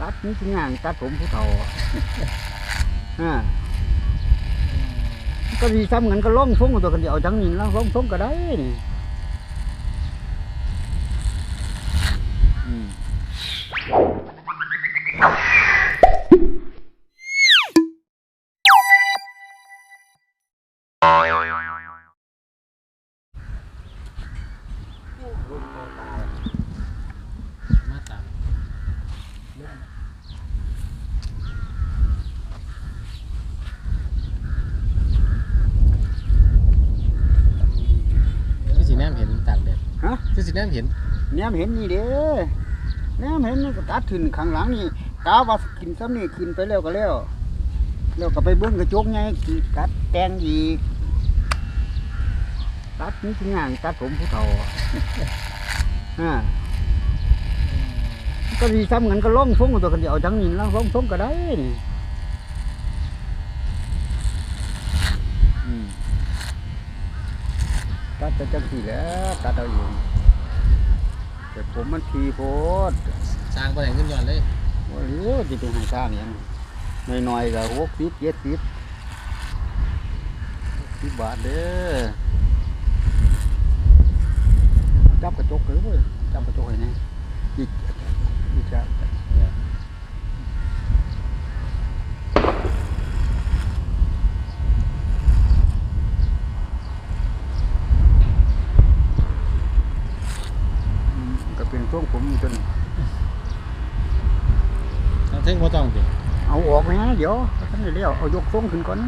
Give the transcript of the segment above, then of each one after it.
ตัดนี่สิงานตัดผมผู้เฒ่าอ่าก็ดีซ้ำเงินก็ล่องทงตัวกันเดียวจังนี่ล่องทงก็ได้นี่อืม มาตามคือสีแนมเห็นตากแดด ฮะ คือสี แนมเห็นแนมเห็นนี่เด้แนมเห็นนี่ก็ตัดขึ้นข้างหลังนี่กาว่าขึ้นซ้ำนี่ขึ้นไปแล้วก็แล้วแล้วก็ไปเบิ้งกระจกไงตัดแตงอีกตัดนี่สิงานตัดผมผู้เฒ่าอ่าก็ดีซ้ำกันก็ล่องทรงตัวกันเดียวจังนี่ล่องทรงก็ได้นี่ตัดจะจังสี่แล้วตัดเอาอยู่ แต่ผมมันทีโพดสร้างไปไหนขึ้นย้อนเลยว่าเลี้ยวจะไปหาสร้างอย่างหน่อยๆก็หกสิบเจ็ดสิบสิบบาทเด้อจับกระจกเลยเว้ยจับกระจกให้แน่อีกอีกครับอืมก็เป็นช่วงผมจน ทางเท่งบ่ต้องติ เอาออกไหมฮะ เดี๋ยวท่านเดี๋ยวเอายกโค้งขึ้นก่อน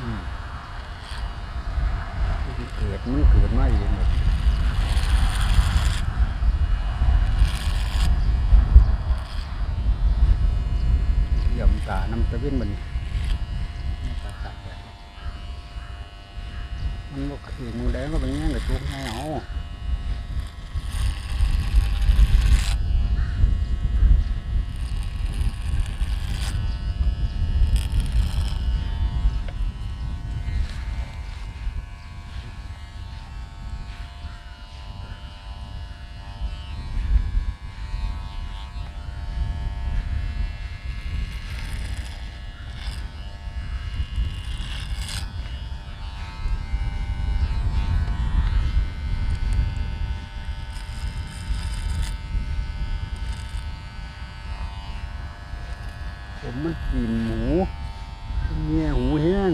อืมเกิดมันเกิดมาเองหมด เยี่ยมตาน้ำตะเวนมันตากตากแดด มันก็คือมือแดงก็เป็นอย่างนี้กับจุกให้เอา ผมมันกินหมูเงี้ยหูแห้ง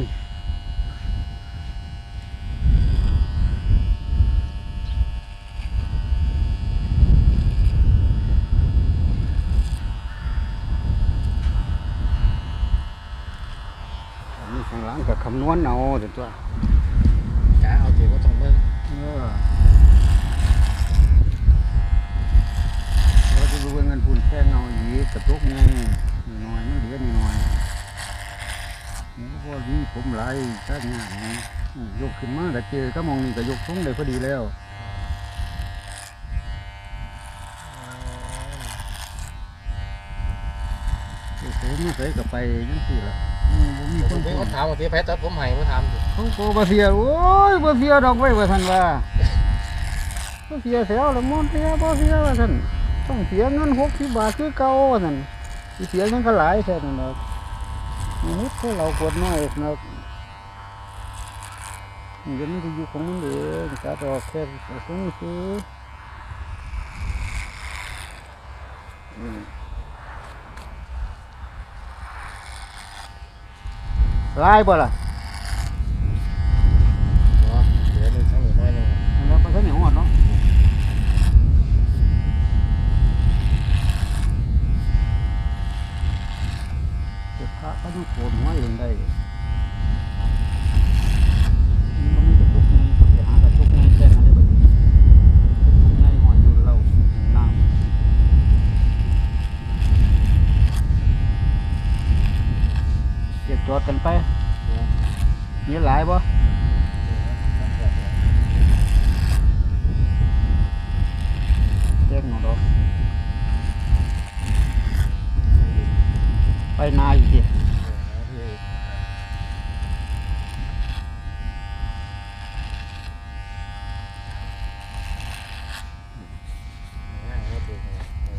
อันนี้ข้างหลังก็คำนวณเอาเดี๋ยวตัวกะเอาติบ่ต้องเบิ่งเออเราจะรู้ว่าเงินทุนแค่เงาอีกกระตุกไงน้อยๆมันเหลือนิดหน่อยนี่ พอดีผมไหลถ้างานนะอืมยกขึ้นมาแต่เจอก็มองนี่ก็ยกทรงได้พอดีแล้ว โอ้โหมาใส่กับไปยังสี่ละอืมบ่มีมีคคนนพูเพิ่นดเขาถามว่าสิแพ้ตัดผมให้บ่ถามติเขาโกบ่เสียโอ้ยบ่เสียดอกไว้ว่าท่านว่าบ่เสียเสียละมอนเสียบ่เสียว่าท่านต้องเสียเงิน60บาทคือเก่าว่าท่านสิเสียเงินก็หลายแท้นั่นดอก นี่พวกเรากดน้อยนะเดี๋ยวมันจะอยู่ของมันเองตัดออกแค่ตรงนี้คืออืมลายบ่ล่ะ บ่เหลือนึงทั้งนี้น้อยหนึง แล้วมันก็เหนียวอ่อนเนาะเก็บพระก็ต้องโขนหัวเองได้มันมีกระตุกไงเขาไปหากระตุกไงแค่นั้นได้บ่ดีกระตุกไงหอยอยู่เราน้ำเก็บจอดกันไปมีหลายบ่ แจ้งมาดอกไปนาอีกที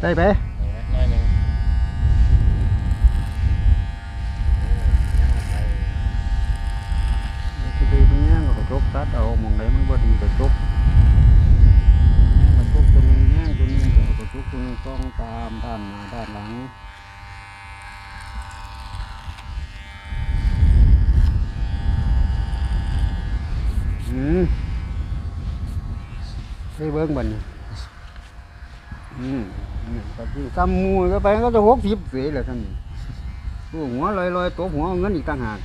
ได้ไปน้อยหนึ่งสิไปมันย่างก็จกตัดเอาหมองไห ก็ที่ซ้ำหมูก็ไปก็จะหกสิบเสียแหละท่านนี่โอ้หัวลอยๆตัวหัวเอาเงินอีกต่างหาก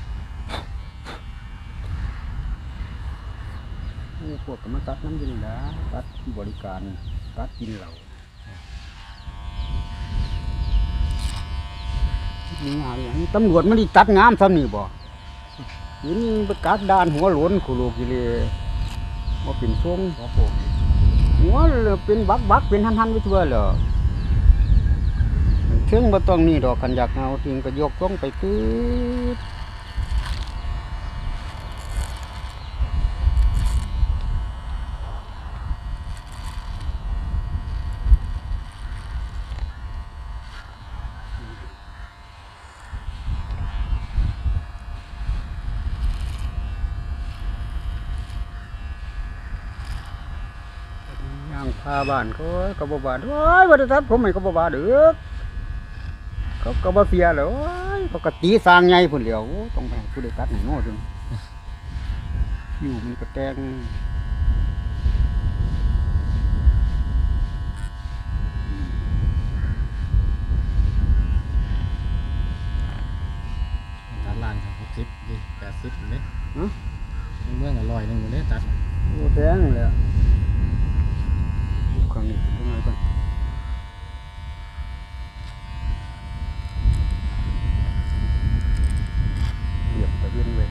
นี่พวกก็มาตัดน้ำอยินดาตัดบริการตัดกินเหล่านี่งานอย่างนี้ตำรวจมันไดีตัดงามซ้ำนี่บ่ยินประกาศด่านหัวโหลนขุโลกิเลว่าเป็นทรงหัวโป่งหัวเป็นบักบักเป็นหันหันๆไปทั่วเหรอ เชิงบ่ต้องนี่ดอกกันอยากเอาทิ้งก็ยกต้องไปคือย่างพาบ้านเขาก็บ่บาดโอ้ยบ่ได้ทัดผมให้ก็บ่บาดเด้อ เขาก็บ่เสียแล้วโอ้ยเขาก็ตีสร้างใหญ่พุ่นเหลียวต้องไปผู้ใดตัดให้โน่ดึงอยู่มันก็แตง ตัดลานครับหกสิบดิแปดสิบเลยเมื่ออร่อยหนึ่งเลยตัด โอ้แต่งเลยอะอยู่ข้างนี้ตรงไหนก่อนเหยียบตะเวียนไว้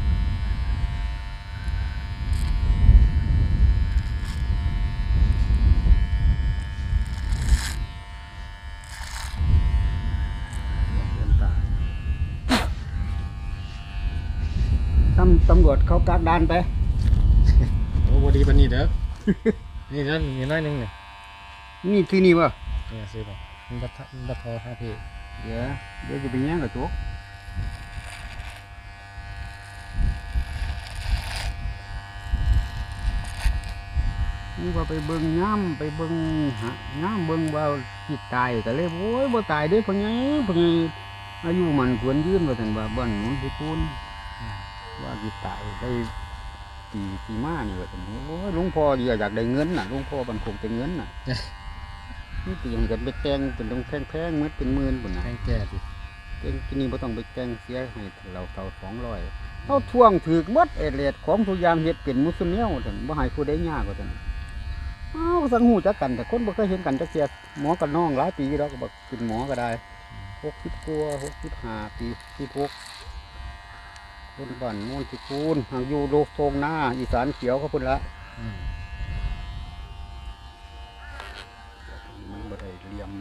เดินตาม ตำตำรวจเขากักดานไปโอ้บดีปันนี่เด้อ นี่เด้อมีน้อยหนึ่งเนี่ยนี่ที่นี่วะเนี่ยซื้อป่ะมันบัตรมันบัตรทอท่าพี่เดี๋ยวเดี๋ยวจะไปแย่งกับตัวนี่ว่าไปเบิ่งย่ำไปเบิ่งหาย่ำเบิ่งว่าจิตตายก็เลยโอ้ยบ่ตายเด้พ่อใหญ่พ่อใหญ่อายุมันควรยืนว่าท่านว่าบ้านหนุนไปปูน ว่าจิตตายได้ปีปีมานี่ว่าท่านโอ้ยหลวงพ่ออยากได้เงินน่ะหลวงพ่อมันคงเป็นเงินน่ะนี่ก็ยังกันไปแต่งเป็นต้องแพงๆหมืดเป็นหมื่นพุ่นน่ะแข้งแก่สิเก่งที่นี่บ่ต้องไปแจ้งเสียให้เราเท่าสองร้อยเขาทวงถือกหมดเอดเลดของทุกอย่างเฮ็ดเป็นมุสลิมท่านบ่ให้ผู้ใดยากกว่าท่านอ้าวสังหูจักกันแต่คนบ่เคยเห็นกันจักเสียหมอกับน้องหลายปีแล้วก็บอกเป็นหมอก็ได้หกสิบกว่าหกสิบห้าปีสิบหก คนบ้านโม่นสิคูนหางอยู่โลกทงหน้า อีสานเขียวเขาพุ่นละอืมมันบ่ได้เหลี่ยม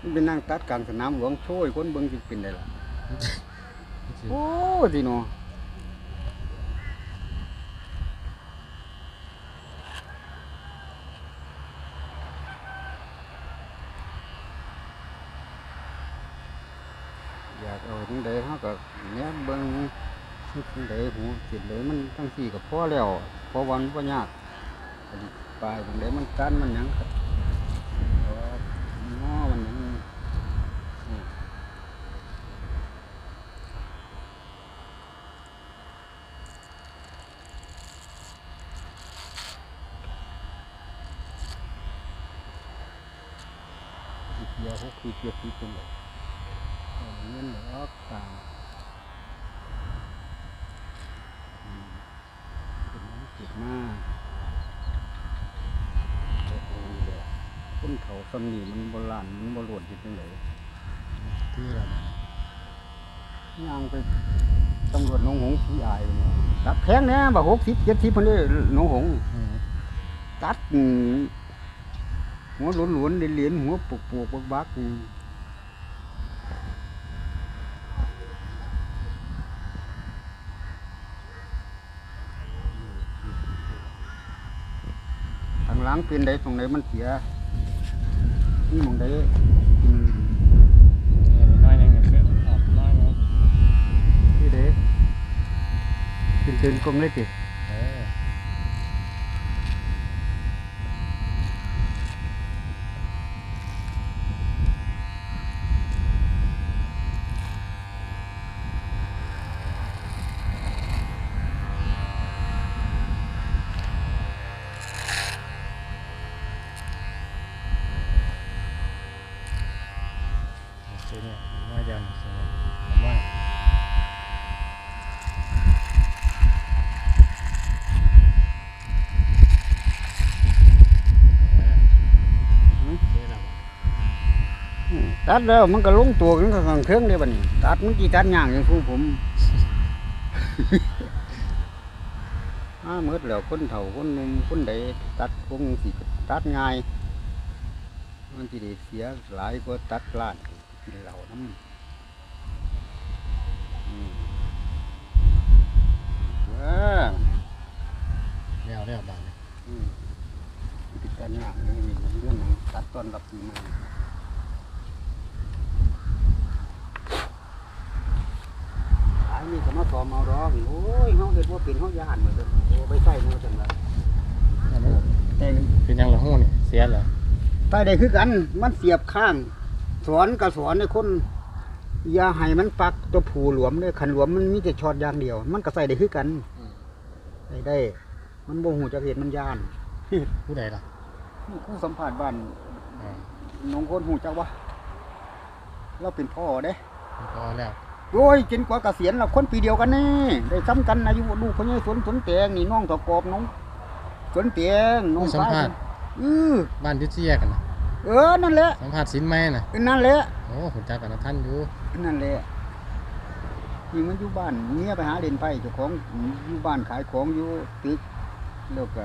มันเป็นนั่งตัดกลางสนามหลวงโช่วยคนเบิ่งสิเป็นได้ล่ะ โอ้ดีเนาะ อยากเอาจังใดเฮาก็แนมเบิ่งจังใดหูสิใดมันทั้งสี่ก็พอแล้วพอวันบ่ยากอันนี้ปลายจังใดมันกันมันยังก็เอาง้อมันยังอืมสิเสียหกสิเจ็ดสิบเป็นเลย เอาเงินเหลือต่างอืมเป็นน้ำเก็บมาโอ้โหเดี๋ยวคนคนเขาสำนีมันโบราณมันโบราณจิตจังไดที่เรย่างไปตำรวจหนองหงส์พี่อายตัดแพงแน่บ่หกสิบเจ็ดสิบพันเด้หนองหงตัดอืมหัวหลวนๆเหรียญหัวปวกๆบักๆอืมทางหลังเป็นใดตรงไหนมันเสียนี่หมองใดอืมเออน้อยหนึงเนี่ยเสื้อออกน้อยหนึงที่ใดเป็นเดินกลมเลยติ เออ เสื้อเนี่ยน้อยเดียวนี่เสื้อเนี่ยผมว่า หืม เสื้อเรา อืม ตัดแล้วมันก็ลงตัวกันกับเครื่องได้บัดนี้ ตัดมันกี่ตัดย่างอย่างพวกผมอาเมื่อแล้วคนเฒ่าคนหนุ่มคนใดตัดคงสิตัดง่าย มันสิได้เสียหลายกว่าตัดล้านกินเหล้าน้ำอืมเออเลี้ยวเลี้ยวบางเนี่ยอืมติดตัดย่างนี่มีเรื่องหนึ่งตัดตอนรับปีใหม่ขาย มีก็มาสอมเอาดอกโอ้ยเฮาเฮ็ดบ่เป็นเฮาย่านเหมือนเดิมโอ้ไปใส่มือจังไดอันนี้แต่เป็นยังละหู้นี่เสียเหรอใต้ได้คือกัน มันเสียบข้าง สอนก็สอนในคนอย่าให้มันปักตัวผูหลวมเลยขันหลวมมันมีแต่ช็อตอย่างเดียว มันก็ใส่ได้คือกันใส่ได้ มันบ่หูจักเหตุมันย่านผู้ใดล่ะผู้สัมภาษณ์บ้านอ่าน้องคนหูจักวะเราเป็นพ่อเด้พอแล้ว โอ้ยจนกว่าเกษียณเราคนปีเดียวกันนี่ได้ซ้ำกันอายุลูกพ่อใหญ่สวนสวนแตงนี่น้องตะกอบน้องสวนแตงน้องผู้สัมภาษณ์อือบ้านอยุทธเสียกันนะเออนั่นแหละสัมภาษณ์สินไหมน่ะนั่นแหละโอ้ผมจักกันนะท่านอยู่นั่นแหละนี่มันอยู่บ้านเมียไปหาเล่นไพ่เจ้าของอยู่บ้านขายของอยู่ตึกแล้วก็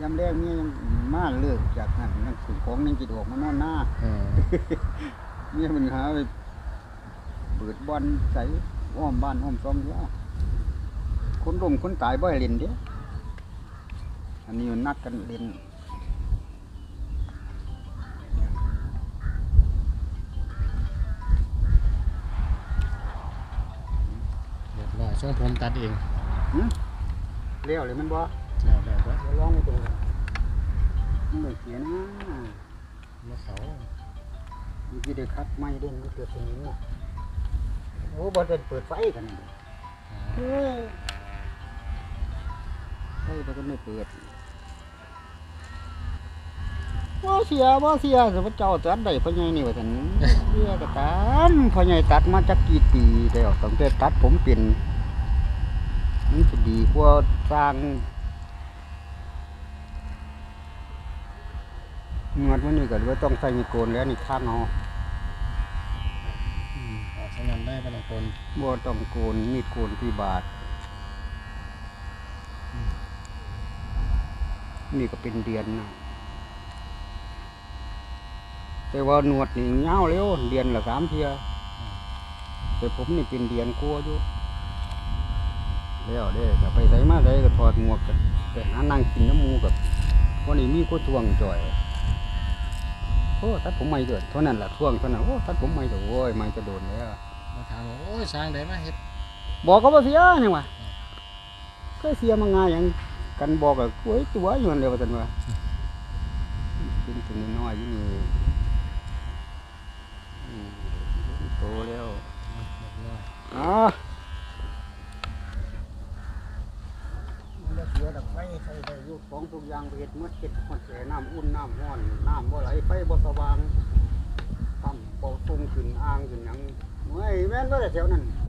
ยามแรกเมียยังมาเลิกจากนั้นนั่งขนของนั่งจิตออกมานอนหน้าเออเมียมันหาไป เปิดบอลใส่อ้อมบ้านอ้อมซอมอยู่อ้าวคนล้มคนตายบ่ให้เล่นเด้อันนี้มันนัดกันเล่นเรียบร้อยช่วงผมตัดเองหึเลี้ยวเลยมันบ่แล้วแล้วก็เดี๋ยวลองดูมันไม่เสียนะมาเขามันจะได้คัดไม่เด่นมันเกิดตรงนี้นะ โอ้บ่ได้เปิดไฟกันนี่อ่าเฮ้ยไฟบ่ได้ไม่เปิดบ่าเสียบ่าเสียสิพระเจ้าตัดได้พ่อใหญ่นี่ว่าซั่นเสียก็ตามพ่อใหญ่ตัดมาจักกี่ปีแล้วตั้งแต่ตัดผมเป็นมันสิดีกว่าสร้างเงวดวันนี้ก็เลยต้องใส่มีโกนแล้วนี่ข้างเฮาอืมอ อกสัญญาณได้เป็นคนบ่ต้องโกนมีดโกนที่บาทนี่ก็เป็นเดือนนะแต่ว่าหนวดนี่ยาวเร็วเดือนละสามเทียแต่ผมนี่เป็นเดือนกลัวอยู่แล้วเด้ก็ไปใส่มาใส่ก็ถอดหมวกกันไปหานั่งกินน้ำมูกับวันนี้มีก็ทวงจ่อยโอ้ตัดผมไม่เกิดเท่านั้นแหละทวงเท่านั้นโอ้ตัดผมไม่เกิดโอ้ยไม่จะโดนแล้ว มาถามว่าโอ้ยสร้างได้มาเฮ็ดบอกก็บ่เสียนี่ว่าก็เสียมาง่ายอย่างกันบอกกับโอ้ยตัวอยู่นั่นเดียวกันว่าเป็นถึงน้อยๆอยู่นี่อืมโตแล้วเรียบร้อยอ่ามันจะเสียดักไฟใส่ได้อยุของทุกอย่างไปเฮ็ดหมดเฮ็ดหมดแก่น้ำอุ่นน้ำร้อนน้ำบ่ไหลไฟบ่สว่างทำเป่า ตุงขึ้นอ่างขึ้นหยังไม่แม่นบ่ได้แถวนั้น